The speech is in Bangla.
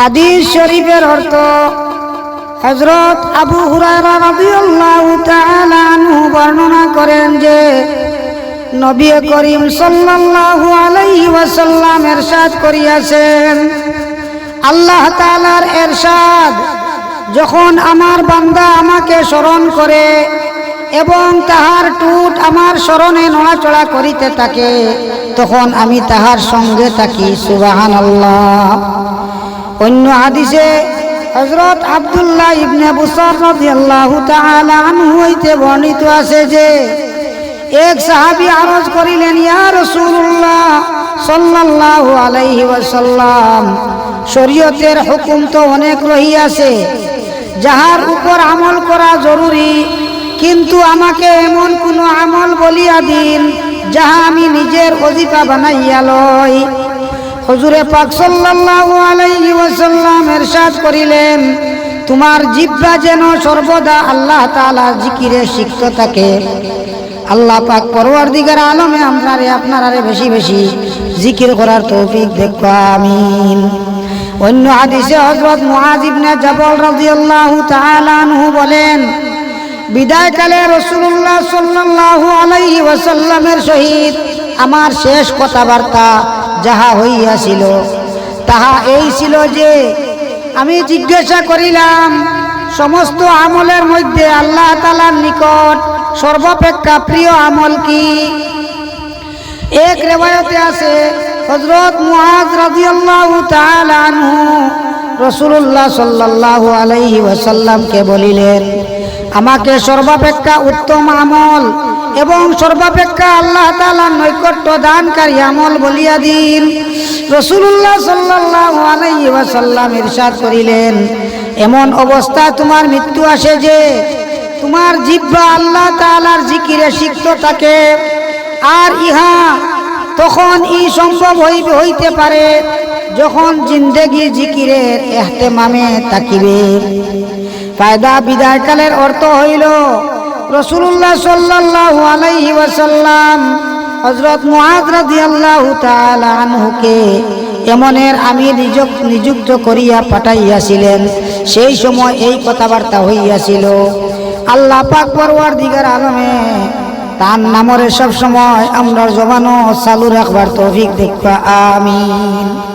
হাদিস শরীফের অর্থ হজরত আবু আনহু বর্ণনা করেন যে, নবী করিম সাল্লাল্লাহু আলাইহি ওয়াসাল্লাম এরশাদ করিয়াছেন। আল্লাহ তাআলার এরশাদ যখন আমার বান্দা আমাকে স্মরণ করে এবং তাহার টুট আমার স্মরণে নড়াচড়া করিতে থাকে, তখন আমি তাহার সঙ্গে থাকি সুবাহান আল্লাহ অন্য হাদিসে হজরত আবদুল্লাহ ইবনে বুসর রাদিয়াল্লাহু তাআলা আনহু হইতে বর্ণিত আছে যে, এক সাহাবী আরজ করিলেন, ইয়া রাসূলুল্লাহ সাল্লাল্লাহু আলাইহি ওয়াসাল্লাম, শরীয়তের হুকুম তো অনেক রহিয়াছে, যাহার উপর আমল করা জরুরি, কিন্তু আমাকে এমন কোনো আমল বলিয়া দিন, যাহা আমি নিজের অজিফা বানাইয়া লই। হজুরে পাক সাল্লাল্লাহু আলাইহি ওয়াসাল্লাম ইরশাদ করিলেন, তোমার জিহ্বা যেন সর্বদা আল্লাহ তাআলা জিকিরে সিক্ত থাকে। আল্লাহ পাক পরওয়ারদিগার আলমে আপনারে, আপনারারে বেশি বেশি জিকির করার তৌফিক দেখবা আমিন। অন্য হাদিসে হযরত মুআজ ইবনে জাবল রাদিয়াল্লাহু তাআলা আনহু বলেন, বিদায়কালে রসুল্লাহ সাল্লাল্লাহু আলাইহি ওয়াসাল্লামের সহিত আমার শেষ কথাবার্তা যাহা হইয়াছিল, তাহা এই ছিল যে, আমি জিজ্ঞাসা করিলাম, সমস্ত আমলের মধ্যে আল্লাহ তালার নিকট সর্বাপেক্ষা প্রিয় আমল কি? এক রেবায়তে আছে হজরত মুআজ রাদিয়াল্লাহু তাআলা আনহু রসুল্লাহ সাল্লাল্লাহু আলাইহি ওয়াসাল্লামকে বলিলেন, আমাকে সর্বাপেক্ষা উত্তম আমল এবং সর্বাপেক্ষা আল্লাহ তাআলার নৈকট্য দানকারী আমল বলিয়া দিন। রসুল্লাহ ওয়াসাল্লাম ইরশাদ করিলেন, এমন অবস্থা তোমার মৃত্যু আসে যে তোমার জিহ্বা আল্লাহ তাআলার জিকিরে সিক্ত থাকে। আর ইহা তখন ই সম্ভব হইবে হইতে পারে যখন জিন্দেগি জিকিরের এহতেমামে তাকিবে কায়দা বিদায়কালের অর্থ হইল রসুল্লাহ সাল্লাল্লাহু আলাইহি ওয়াসাল্লাম হজরত মুআজ রাদিয়াল্লাহু তাআলা আনহুকে এমনের আমি নিযুক্ত করিয়া পাঠাইয়াছিলেন। সেই সময় এই কথাবার্তা হইয়াছিল। আল্লাহ পাক পরওয়ার দিগার আলমে তার নামরে সব সময় আমরা জমানো চালু রাখবার তৌফিক দেখবা, আমিন।